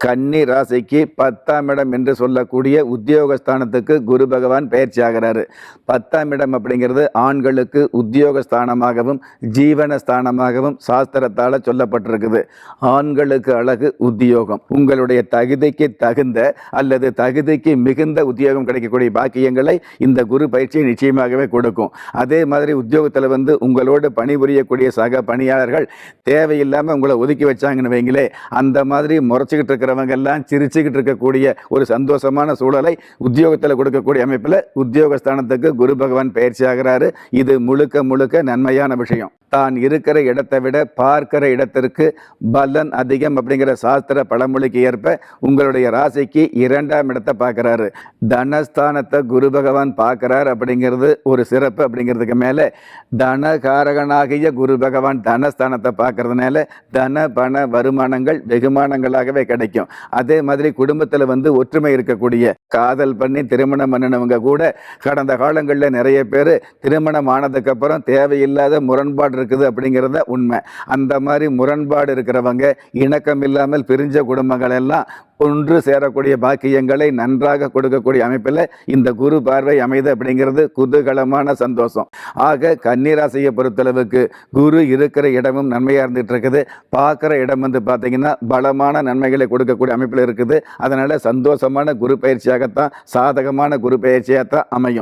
கன்னி ராசிக்கு பத்தாம் இடம் என்று சொல்லக்கூடிய உத்தியோகஸ்தானத்துக்கு குரு பகவான் பயிற்சி ஆகிறாரு பத்தாம் இடம் அப்படிங்கிறது ஆண்களுக்கு உத்தியோகஸ்தானமாகவும் ஜீவன ஸ்தானமாகவும் சாஸ்திரத்தால் சொல்லப்பட்டிருக்குது. ஆண்களுக்கு அழகு உத்தியோகம். உங்களுடைய தகுதிக்கு தகுந்த அல்லது தகுதிக்கு மிகுந்த உத்தியோகம் கிடைக்கக்கூடிய பாக்கியங்களை இந்த குரு பயிற்சி நிச்சயமாகவே கொடுக்கும். அதே மாதிரி உத்தியோகத்தில் வந்து உங்களோடு பணிபுரியக்கூடிய சக பணியாளர்கள் தேவையில்லாமல் உங்களை ஒதுக்கி வச்சாங்கன்னு வைங்களே அந்த மாதிரி முறைச்சிக்கிட்டு இருக்கிறவங்க எல்லாம் சிரிச்சுக்கிட்டு இருக்கக்கூடிய ஒரு சந்தோஷமான சூழலை உத்தியோகத்தில் கொடுக்கக்கூடிய அமைப்பில் உத்தியோகஸ்தானத்துக்கு குரு பகவான் பயிற்சி ஆகிறாரு இது முழுக்க முழுக்க நன்மையான விஷயம். தான் இருக்கிற இடத்தை விட பார்க்கிற இடத்திற்கு பலன் அதிகம் அப்படிங்கிற சாஸ்திர பழமொழிக்கு ஏற்ப உங்களுடைய ராசிக்கு இரண்டாம் இடத்தை பார்க்குறாரு. தனஸ்தானத்தை குரு பகவான் பார்க்குறார் அப்படிங்கிறது ஒரு சிறப்பு அப்படிங்கிறதுக்கு மேலே தனகாரகனாகிய குரு பகவான் தனஸ்தானத்தை பார்க்கறதுனால தன பண வருமானங்கள் வெகுமானங்களாகவே கிடைக்கும். அதே மாதிரி குடும்பத்தில் வந்து ஒற்றுமை இருக்கக்கூடிய காதல் பண்ணி திருமணம் பண்ணினவங்க கூட கடந்த காலங்களில் நிறைய பேர் திருமணம் ஆனதுக்கப்புறம் தேவையில்லாத முரண்பாடு இருக்குது அப்படிங்கிறத உண்மை. அந்த மாதிரி முரண்பாடு இருக்கிறவங்க இணக்கம் இல்லாமல் பிரிஞ்ச குடும்பங்கள் எல்லாம் ஒன்று சேரக்கூடிய பாக்கியங்களை நன்றாக கொடுக்கக்கூடிய அமைப்பில் இந்த குரு பார்வை அமைது அப்படிங்கிறது குதூகலமான சந்தோஷம். ஆக கன்னிராசியை பொறுத்தளவுக்கு குரு இருக்கிற இடமும் நன்மையாக இருந்துகிட்டு இருக்குது. பார்க்குற இடம் வந்து பார்த்தீங்கன்னா பலமான நன்மைகளை கொடுக்கக்கூடிய அமைப்பில் இருக்குது. அதனால் சந்தோஷமான குரு பயிற்சியாகத்தான் சாதகமான குரு பயிற்சியாகத்தான் அமையும்.